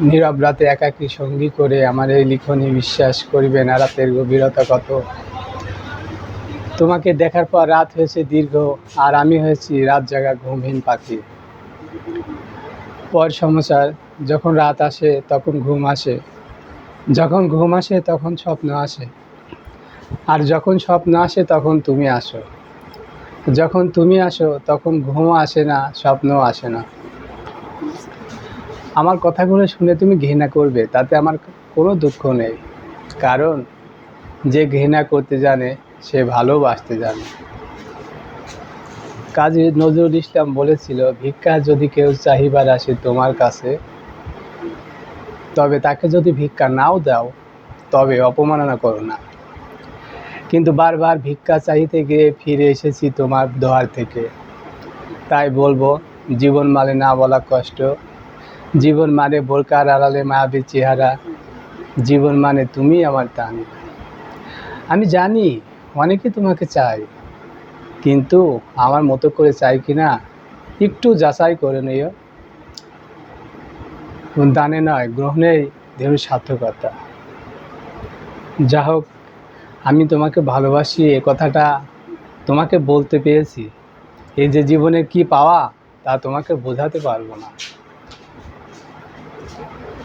নীরব রাতে একাকী সঙ্গী করে আমার এই লিখনী বিশ্বাস করিবে না, রাতের গভীরতা কত? তোমাকে দেখার পর রাত হয়েছে দীর্ঘ, আর আমি হয়েছি রাত জাগা ঘুমহীন পাখি। পর সমাচার যখন রাত আসে, তখন ঘুম আসে। যখন ঘুম আসে, তখন স্বপ্ন আসে। আর যখন স্বপ্ন আসে, তখন তুমি আসো। যখন তুমি আসো, তখন ঘুমও আসে না, স্বপ্নও আসে না। আমার কথাগুলো শুনে তুমি ঘৃণা করবে, তাতে আমার কোনো দুঃখ নেই। কারণ, যে ঘৃণা করতে জানে, সে ভালোবাসতে জানে। কাজী নজরুল ইসলাম বলেছিল, ভিক্ষা যদি কেউ চাহিবার আসে তোমার কাছে, তবে তাকে যদি ভিক্ষা নাও দাও, তবে অপমাননা করো না। কিন্তু বারবার ভিক্ষা চাহিতে গিয়ে ফিরে এসেছি তোমার দোয়ার থেকে। তাই বলব, জীবন মানে না বলা কষ্ট জীবন মানে বোরকার আড়ালে মায়াবী চেহারা। জীবন মানে তুমি আমার টানি। আমি জানি অনেকে তোমাকে চাই কিন্তু আমার মতো করে চাই কি না একটু যাচাই করে নিও। দানে নয় গ্রহণেই দেহ সার্থকতা। যা হোক, আমি তোমাকে ভালোবাসি, এ কথাটা তোমাকে বলতে পেরেছি। এই যে জীবনে কি পাওয়া, তা তোমাকে বোঝাতে পারব না। হচ্ছে